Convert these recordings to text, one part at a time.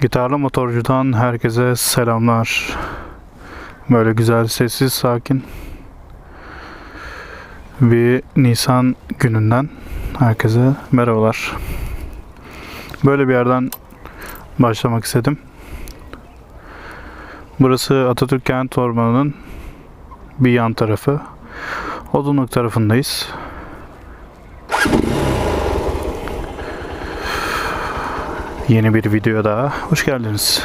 Gitarlı motorcudan herkese selamlar. Böyle güzel, sessiz, sakin bir Nisan gününden herkese merhabalar. Böyle bir yerden başlamak istedim. Burası Atatürk Kent Ormanı'nın bir yan tarafı. Odunluk tarafındayız. Yeni bir video daha. Hoş geldiniz.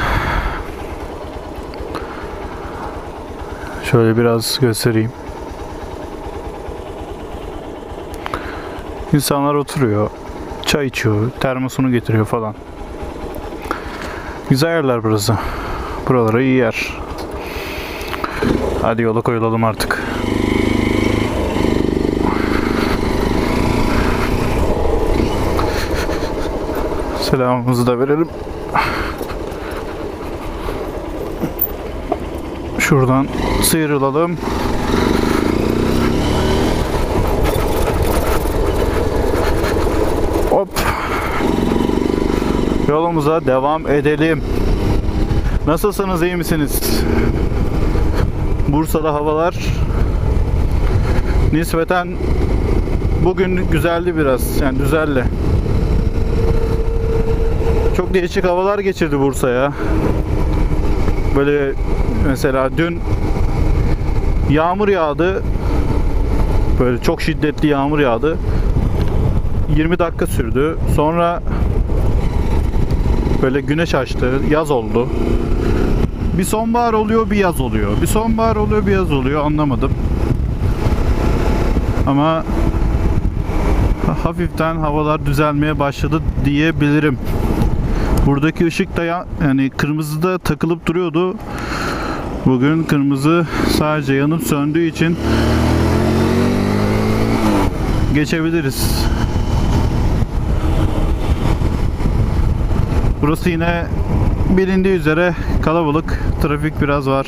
Şöyle biraz göstereyim. İnsanlar oturuyor, çay içiyor, termosunu getiriyor falan. Güzel yerler burası. Buralara iyi yer. Hadi yola koyulalım artık. Selamımızı da verelim. Şuradan sıyrılalım. Hop. Yolumuza devam edelim. Nasılsınız, iyi misiniz? Bursa'da havalar nispeten bugün güzeldi biraz. Yani düzeldi. Çok değişik havalar geçirdi Bursa ya. Böyle mesela dün yağmur yağdı. Böyle çok şiddetli yağmur yağdı. 20 dakika sürdü. Sonra böyle güneş açtı. Yaz oldu. Bir sonbahar oluyor, bir yaz oluyor. Bir sonbahar oluyor, bir yaz oluyor. Anlamadım. Ama hafiften havalar düzelmeye başladı diyebilirim. Buradaki ışık da ya, yani kırmızıda takılıp duruyordu. Bugün kırmızı sadece yanıp söndüğü için geçebiliriz. Burası yine bilindiği üzere kalabalık. Trafik biraz var.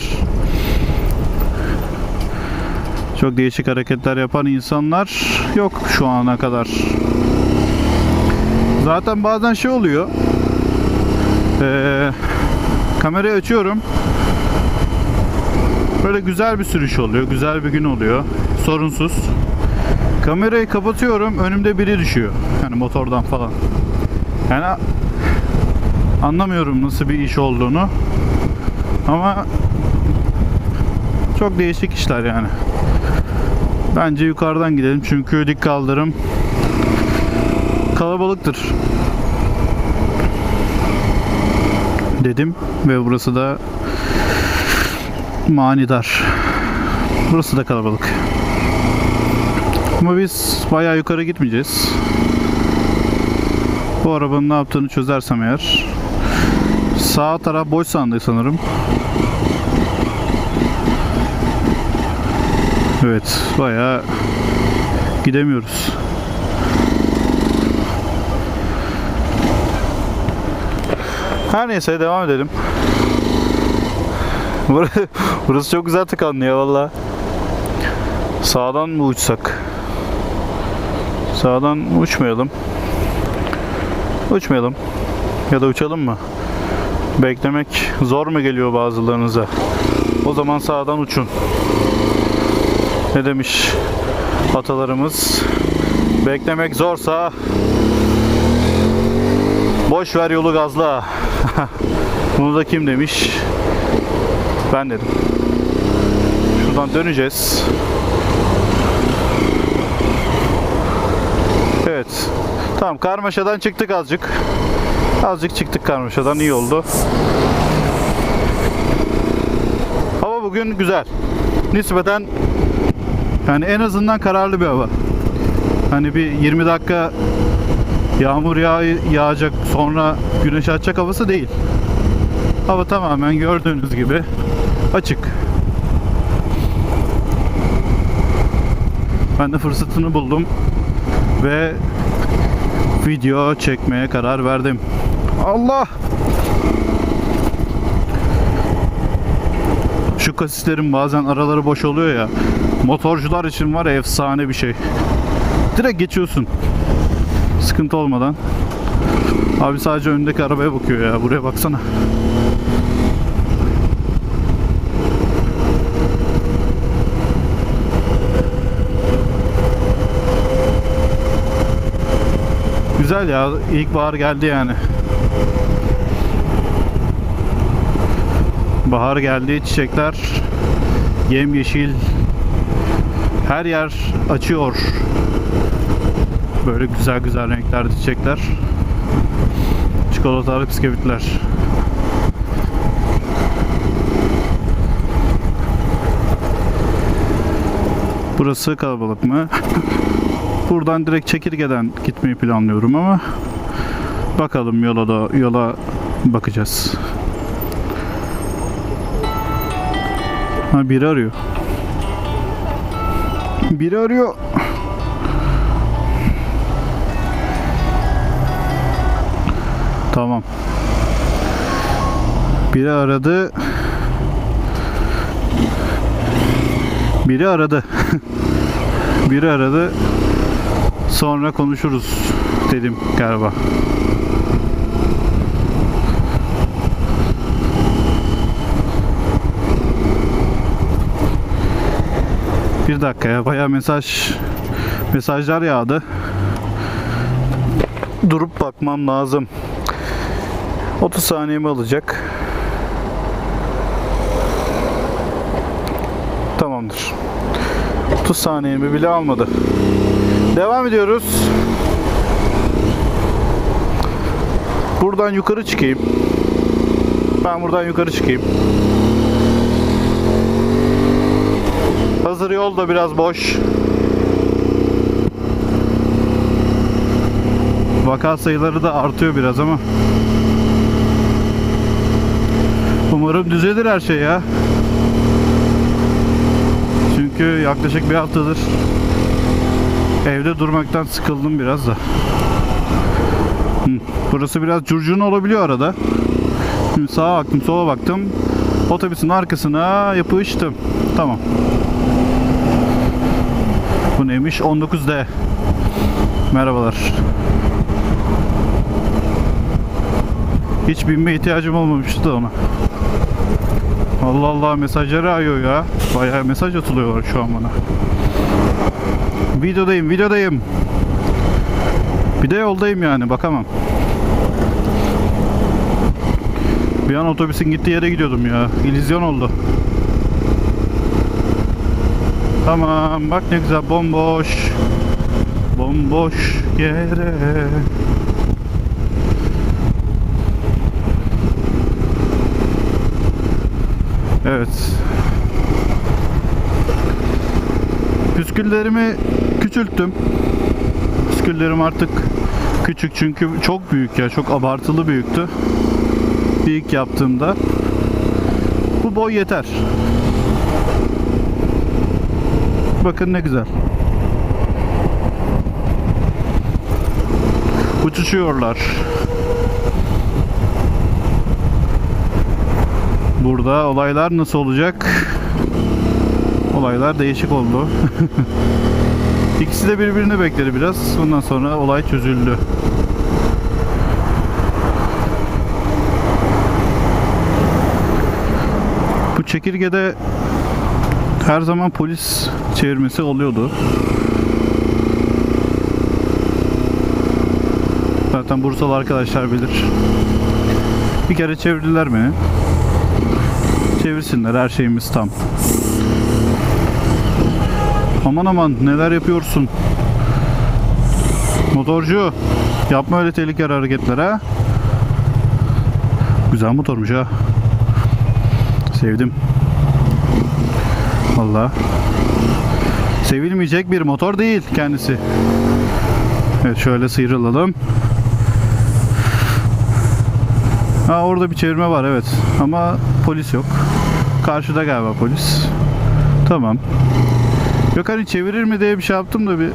Çok değişik hareketler yapan insanlar yok şu ana kadar. Zaten bazen şey oluyor. Ee, kamerayı açıyorum. Böyle güzel bir sürüş oluyor. Güzel bir gün oluyor. Sorunsuz. Kamerayı kapatıyorum. Önümde biri düşüyor. Yani motordan falan. Yani anlamıyorum nasıl bir iş olduğunu. Ama çok değişik işler yani. Bence yukarıdan gidelim çünkü dik kaldırım kalabalıktır. Dedim ve burası da manidar. Burası da kalabalık. Ama biz bayağı yukarı gitmeyeceğiz. Bu arabanın ne yaptığını çözersem eğer Sağ taraf boş sandı sanırım. Evet, bayağı gidemiyoruz. Her neyse devam edelim. Burası, çok güzel tıkanlıyor valla. Sağdan mı uçsak? Sağdan uçmayalım. Uçmayalım. Ya da uçalım mı? Beklemek zor mu geliyor bazılarınıza? O zaman sağdan uçun. Ne demiş atalarımız? Beklemek zorsa boş ver yolu gazla. Bunu da kim demiş? Ben dedim. Şuradan döneceğiz. Evet. Tamam karmaşadan çıktık azıcık. Azıcık çıktık karmaşadan iyi oldu. Hava bugün güzel. Nispeten yani en azından kararlı bir hava. Hani bir 20 dakika yağmur yağ yağacak sonra güneş açacak havası değil. Hava tamamen gördüğünüz gibi açık. Ben de fırsatını buldum ve video çekmeye karar verdim. Allah! Şu kasislerin bazen araları boş oluyor ya. Motorcular için var efsane bir şey. Direkt geçiyorsun. Sıkıntı olmadan. Abi sadece önündeki arabaya bakıyor ya. Buraya baksana. Güzel ya. İlkbahar geldi yani. Bahar geldi. Çiçekler yemyeşil. Her yer açıyor. Böyle güzel güzel renklerde çiçekler. Çikolatalı bisküvitler. Burası kalabalık mı? Buradan direkt çekirgeden gitmeyi planlıyorum ama bakalım yola da yola bakacağız. Ha biri arıyor. Biri arıyor. Tamam. Biri aradı. Biri aradı. Biri aradı. Sonra konuşuruz dedim galiba. Bir dakika ya bayağı mesaj mesajlar yağdı. Durup bakmam lazım. 30 saniyemi alacak. Tamamdır. 30 saniyemi bile almadı. Devam ediyoruz. Buradan yukarı çıkayım. Ben buradan yukarı çıkayım. Hazır yol da biraz boş. Vaka sayıları da artıyor biraz ama. Umarım düzelir her şey ya. Çünkü yaklaşık bir haftadır evde durmaktan sıkıldım biraz da. Burası biraz curcun olabiliyor arada. Şimdi sağa baktım, sola baktım. Otobüsün arkasına yapıştım. Tamam. Bu neymiş? 19D. Merhabalar. Hiç binme ihtiyacım olmamıştı ona. Allah Allah mesajları ayıyor ya. Bayağı mesaj atılıyorlar şu an bana. Videodayım, videodayım. Bir de yoldayım yani bakamam. Bir an otobüsün gittiği yere gidiyordum ya. İllüzyon oldu. Tamam bak ne güzel bomboş. Bomboş yere. Evet. Püsküllerimi küçülttüm. Püsküllerim artık küçük çünkü çok büyük ya. Çok abartılı büyüktü. İlk yaptığımda. Bu boy yeter. Bakın ne güzel. Uçuşuyorlar. Burada olaylar nasıl olacak? Olaylar değişik oldu. İkisi de birbirini bekledi biraz. Ondan sonra olay çözüldü. Bu çekirgede her zaman polis çevirmesi oluyordu. Zaten Bursalı arkadaşlar bilir. Bir kere çevirdiler mi? Çevirsinler her şeyimiz tam. Aman aman neler yapıyorsun? Motorcu yapma öyle tehlikeli hareketler ha. Güzel motormuş ha. Sevdim. Vallahi. Sevilmeyecek bir motor değil kendisi. Evet şöyle sıyrılalım. Ha orada bir çevirme var evet. Ama polis yok. Karşıda galiba polis. Tamam. Yok hani çevirir mi diye bir şey yaptım da bir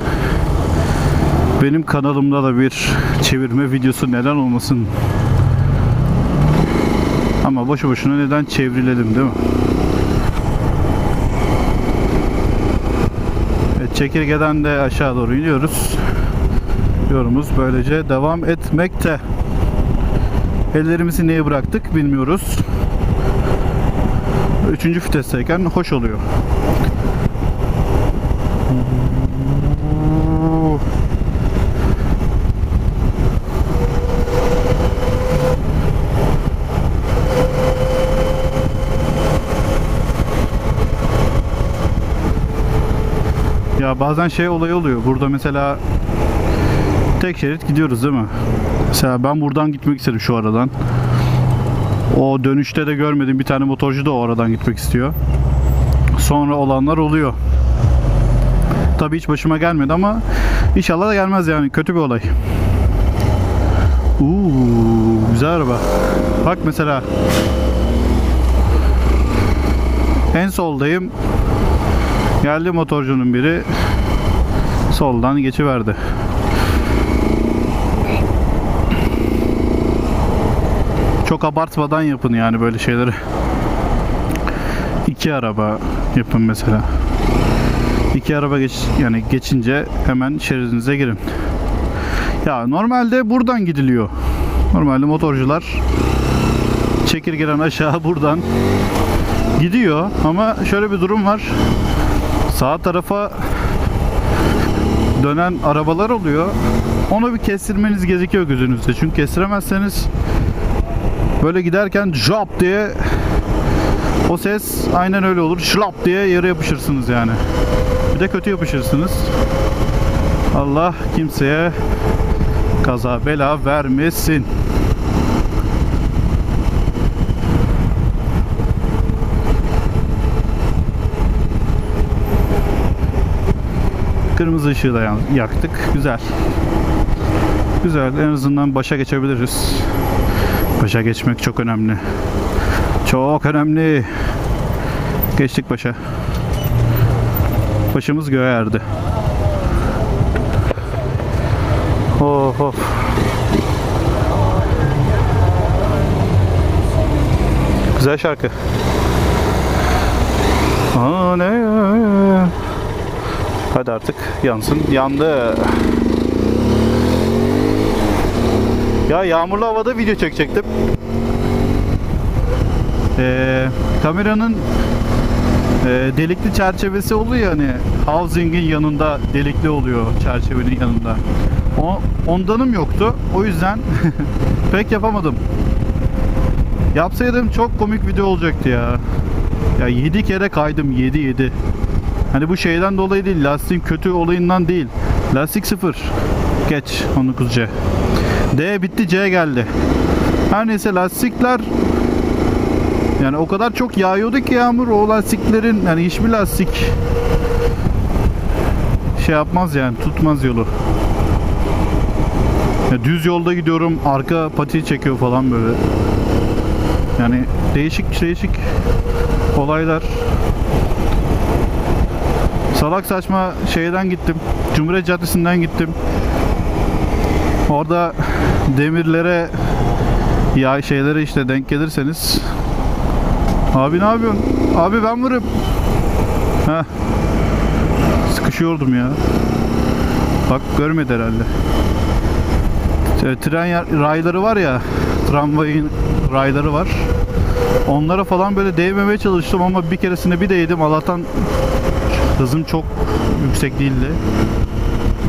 benim kanalımda da bir çevirme videosu neden olmasın. Ama boşu boşuna neden çevrilelim değil mi? Evet, çekirgeden de aşağı doğru iniyoruz. Yolumuz böylece devam etmekte. Ellerimizi neye bıraktık bilmiyoruz. Üçüncü vitesteyken hoş oluyor. Ya bazen şey olayı oluyor. Burada mesela tek şerit gidiyoruz değil mi? Mesela ben buradan gitmek istedim şu aradan. O dönüşte de görmedim bir tane motorcu da o aradan gitmek istiyor. Sonra olanlar oluyor. Tabii hiç başıma gelmedi ama inşallah da gelmez yani kötü bir olay. Uuu güzel araba. Bak mesela en soldayım. Geldi motorcunun biri soldan geçiverdi. Çok abartmadan yapın yani böyle şeyleri. İki araba yapın mesela. İki araba geç yani geçince hemen şeridinize girin. Ya normalde buradan gidiliyor. Normalde motorcular çekirgeden aşağı buradan gidiyor ama şöyle bir durum var. Sağ tarafa dönen arabalar oluyor. Onu bir kestirmeniz gerekiyor gözünüzde. Çünkü kestiremezseniz böyle giderken jop diye o ses aynen öyle olur. Şlap diye yere yapışırsınız yani. Bir de kötü yapışırsınız. Allah kimseye kaza bela vermesin. Kırmızı ışığı da yaktık. Güzel. Güzel. En azından başa geçebiliriz. Başa geçmek çok önemli. Çok önemli. Geçtik başa. Başımız göğe erdi. Of of. Güzel şarkı. Ne? Hadi artık yansın. Yandı. Ya yağmurlu havada video çekecektim. Ee, kameranın e, delikli çerçevesi oluyor hani housing'in yanında delikli oluyor çerçevenin yanında. O, ondanım yoktu. O yüzden pek yapamadım. Yapsaydım çok komik video olacaktı ya. Ya 7 kere kaydım 7 7. Hani bu şeyden dolayı değil, lastiğin kötü olayından değil. Lastik sıfır. Geç 19C. D bitti C geldi. Her neyse lastikler yani o kadar çok yağıyordu ki yağmur o lastiklerin yani hiçbir lastik şey yapmaz yani tutmaz yolu. Ya düz yolda gidiyorum arka patiyi çekiyor falan böyle. Yani değişik değişik olaylar. Salak saçma şeyden gittim. Cumhuriyet Caddesi'nden gittim. Orada demirlere ya şeylere işte denk gelirseniz Abi ne yapıyorsun? Abi ben varım. Heh. Sıkışıyordum ya. Bak görmedi herhalde. T- Tren rayları var ya, tramvayın rayları var. Onlara falan böyle değmemeye çalıştım ama bir keresinde bir değdim. Allah'tan hızım çok yüksek değildi.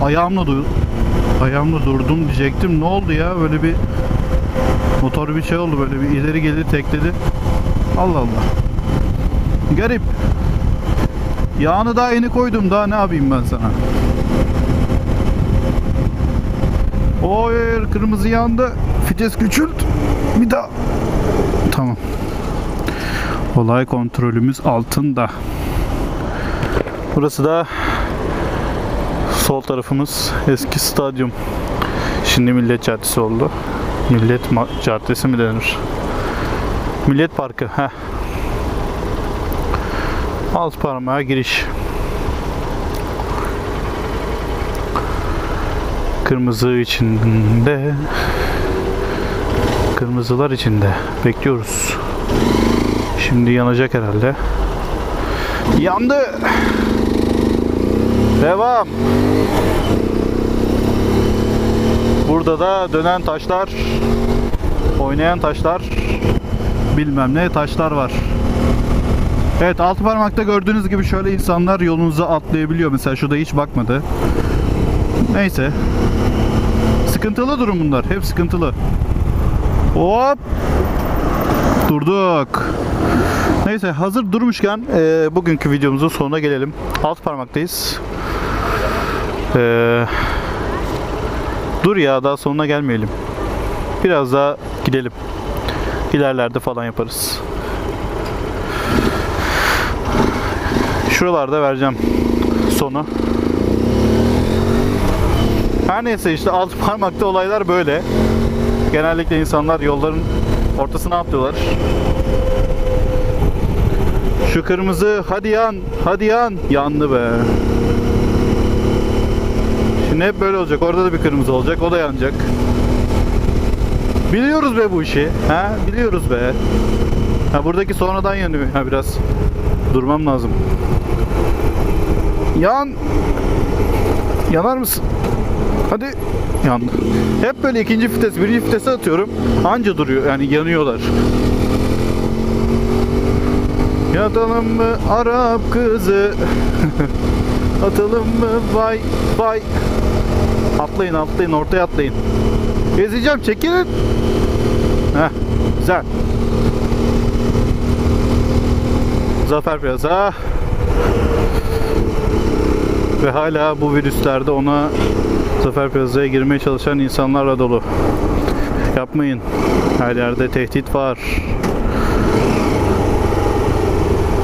Ayağımla dur ayağımla durdum diyecektim. Ne oldu ya? Böyle bir motor bir şey oldu böyle bir ileri geri tekledi. Allah Allah. Garip. Yağını daha yeni koydum daha ne yapayım ben sana? Oy kırmızı yandı. Vites küçült. Bir daha. Tamam. Olay kontrolümüz altında. Burası da sol tarafımız eski stadyum. Şimdi Millet Caddesi oldu. Millet Caddesi mi denir? Millet Parkı. Heh. Alt parmağa giriş. Kırmızı içinde. Kırmızılar içinde. Bekliyoruz. Şimdi yanacak herhalde. Yandı. Devam. Burada da dönen taşlar, oynayan taşlar, bilmem ne taşlar var. Evet altı parmakta gördüğünüz gibi şöyle insanlar yolunuza atlayabiliyor. Mesela şurada hiç bakmadı. Neyse. Sıkıntılı durum bunlar. Hep sıkıntılı. Hop. Durduk. Neyse hazır durmuşken e, bugünkü videomuzun sonuna gelelim. Alt parmaktayız. E, dur ya daha sonuna gelmeyelim. Biraz daha gidelim. İlerlerde falan yaparız. Şuralarda vereceğim sonu. Her neyse işte alt parmakta olaylar böyle. Genellikle insanlar yolların ortasına atlıyorlar. Şu kırmızı hadi yan, hadi yan. Yandı be. Şimdi hep böyle olacak. Orada da bir kırmızı olacak. O da yanacak. Biliyoruz be bu işi. Ha, biliyoruz be. Ha buradaki sonradan yanıyor. Ha biraz durmam lazım. Yan. Yanar mısın? Hadi. Yandı. Hep böyle ikinci vites, birinci vitese atıyorum. Anca duruyor. Yani yanıyorlar. Yatalım mı Arap kızı? Atalım mı vay vay? Atlayın atlayın ortaya atlayın. Gezeceğim çekilin. Heh güzel. Zafer Plaza. Ve hala bu virüslerde ona Zafer Plaza'ya girmeye çalışan insanlarla dolu. Yapmayın. Her yerde tehdit var.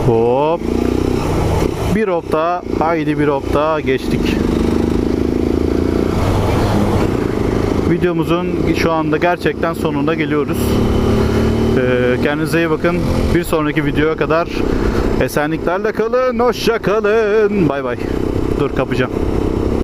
Hop. Bir hop daha. Haydi bir hop daha geçtik. Videomuzun şu anda gerçekten sonuna geliyoruz. Ee, kendinize iyi bakın. Bir sonraki videoya kadar esenliklerle kalın. Hoşça kalın. Bay bay. Dur kapacağım.